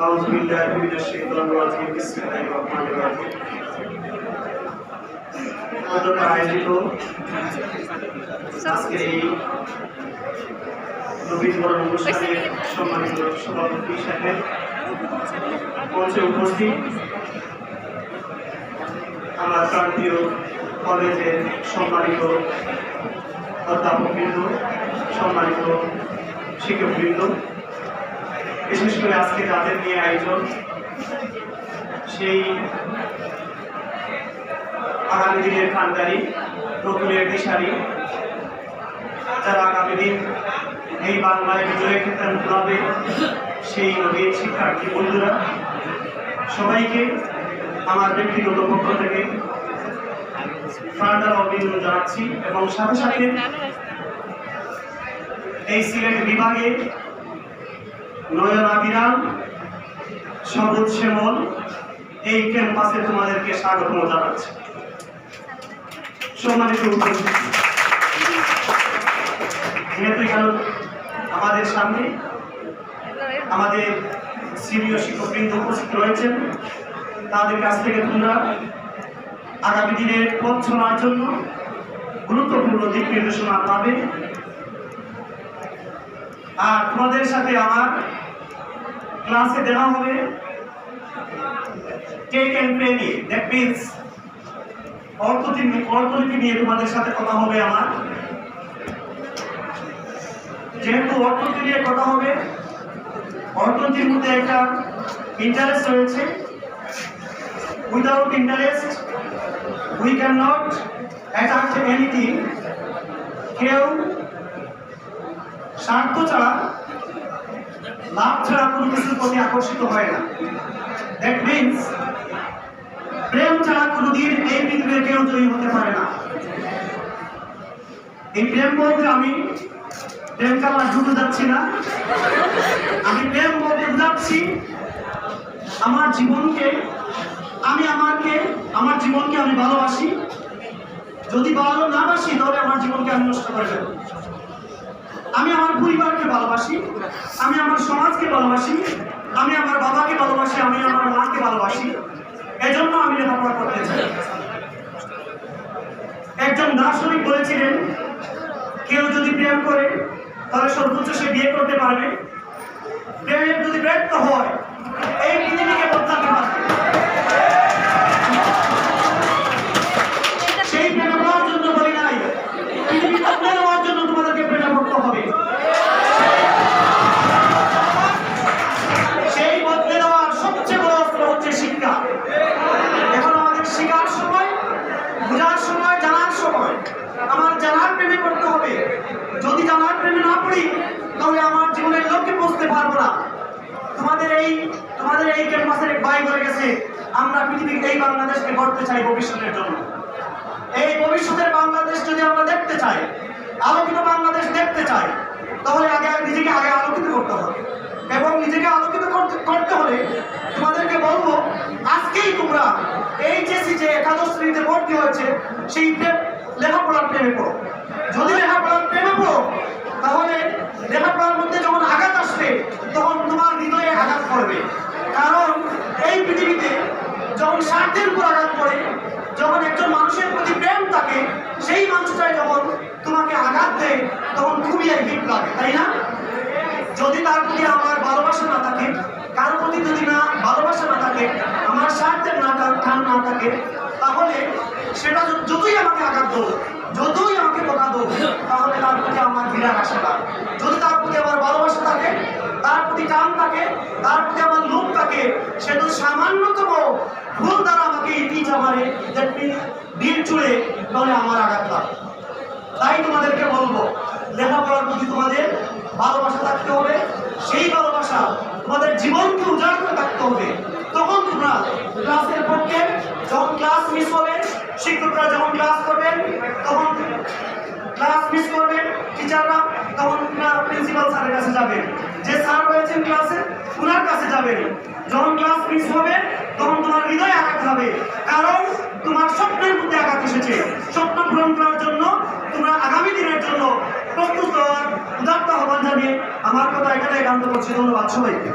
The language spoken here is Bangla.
أعوذ بالله من الشيطان الرجيم بسم الله الرحمن الرحيم আমাদের আয়োজিত আজকে এই নবীনবরণ অনুষ্ঠানে সম্মানিত সভাপতি সাহেব মঞ্চে উপস্থিত আমার প্রান্তীয় কলেজের সম্মানিত অধ্যাপকবৃন্দ সম্মানিত শিক্ষকবৃন্দ বিশেষ করে আজকে যাদের নিয়ে আয়োজন, সেই আগামী দিনের খানদারি নতুনের দিশারি, যারা আগামী দিন এই বাংলায় বিজয় ক্ষেত্রে ঘুরাবে সেই নবীন শিক্ষার্থী বন্ধুরা, সবাইকে আমার ব্যক্তিগত পক্ষ থেকে প্রাণার অভিনন্দন জানাচ্ছি এবং সাথে সাথে এই সিলেট বিভাগে নয়ন আবিরাম সবুজ শ্যামল, এই ক্যাম্পাসে তোমাদেরকে স্বাগত জানাচ্ছি। সম্মানিত যেহেতু এখানে আমাদের সামনে আমাদের সিনিয়র শিক্ষকবৃন্দ উপস্থিত রয়েছেন, তাদের কাছ থেকে তোমরা আগামী দিনের পথ চলার জন্য গুরুত্বপূর্ণ দিক নির্দেশনা পাবে। আর তোমাদের সাথে আমার ক্লাসে দেওয়া হবে। টেক অ্যান্ড প্লে নিয়ে। দ্যাট মিনস অর্থনীতি অর্থনীতি নিয়ে তোমাদের সাথে কথা হবে আমার। যেহেতু অর্থনীতি নিয়ে কথা হবে, অর্থনীতির মধ্যে একটা ইন্টারেস্ট রয়েছে। Without interest we can not attack anything কেউ স্বার্থ ছাড়া, লাভ ছাড়া কোনো কিছুর প্রতি আকর্ষিত হয় না। দ্যাট মিনস প্রেম ছাড়া কোনোদিন এই পৃথিবীর কেউ জয়ী হতে পারে না। এই প্রেম বলতে আমি, প্রেম কালার ঢুকে যাচ্ছি না। আমি প্রেম বলতে যাচ্ছি আমার জীবনকে, আমি আমাকে, আমার জীবনকে আমি ভালোবাসি। যদি ভালো না বাসি, তাহলে আমার জীবনকে আমি নষ্ট করে দেবো আমি আমার পরিবারকে ভালোবাসি, আমি আমার সমাজকে ভালোবাসি, আমি আমার বাবাকে ভালোবাসি, আমি আমার মাকে ভালোবাসি। এজন্য আমি লেখাপড়া করতে চাই। একজন দার্শনিক বলেছিলেন, কেউ যদি প্রেম করে, তাহলে সর্বোচ্চ সে বিয়ে করতে পারবে। প্রেমের যদি ব্যর্থ হয় গেছে আমরা পৃথিবীর এই বাংলাদেশকে গড়তে চাই ভবিষ্যতের জন্য। এই ভবিষ্যতের বাংলাদেশ যদি আমরা দেখতে চাই, আলোকিত বাংলাদেশ দেখতে চাই, তাহলে আগে নিজেকে আগে আলোকিত করতে হবে। এবং নিজেকে আলোকিত করতে হলে তোমাদেরকে বলব, আজকেই তোমরা এই যে একাদশ শ্রেণীতে ভর্তি হয়েছে, সেই লেখাপড়ার প্রেমে পড়ো। যদি লেখাপড়ার প্রেমে পড়ো, তাহলে লেখাপড়ার মধ্যে যখন আঘাত আসবে, তখন তোমার হৃদয়ে আঘাত পড়বে কারণ এই পৃথিবীতে যখন স্বার্থের উপর আঘাত পড়ে যখন একজন মানুষের প্রতি প্রেম থাকে সেই মানুষটাই যখন দেয় তখন খুবই হিট লাগে, তাই না? যদি তার প্রতি আমার ভালোবাসা না থাকে কারোর প্রতি যদি না ভালোবাসা না থাকে, আমার স্বার্থের না টান না থাকে, তাহলে সেটা যতই আমাকে আঘাত দো যতই আমাকে বোকা দো তাহলে তার প্রতি আমার বিরাট আসে না যদি তার প্রতি আমার ভালোবাসা থাকে, তার প্রতি টান থাকে, তার প্রতি আমার লোভ থাকে, সে যদি সামান্যতম ভুল দ্বারা আমাকে ইটি মারে দিল চুড়ে, তাহলে আমার আঘাত লাগে তাই তোমাদেরকে বলব, লেখাপড়ার প্রতি তোমাদের ভালোবাসা থাকতে হবে। সেই ভালোবাসা তোমাদের জীবনকে উজাড় করে থাকতে হবে। তখন তোমরা ক্লাসের পক্ষে যখন ক্লাস মিস হবে, শিক্ষকরা যখন ক্লাস করবেন, তখন ক্লাস মিস করবেন টিচাররা তখন প্রিন্সিপাল স্যারের কাছে যাবেন। যে স্যার রয়েছেন ক্লাসে ওনার কাছে যাবেন। যখন ক্লাস মিস হবে, তখন তোমার হৃদয় আঘাত হবে। কারণ তোমার স্বপ্নের মধ্যে আঘাত এসেছে স্বপ্ন পূরণ করার জন্য তোমরা আগামী দিনের জন্য প্রস্তুত হওয়ার উদাত্ত আহ্বান জানিয়ে আমার কথা এখানে একান্ত করছি ধন্যবাদ সবাইকে।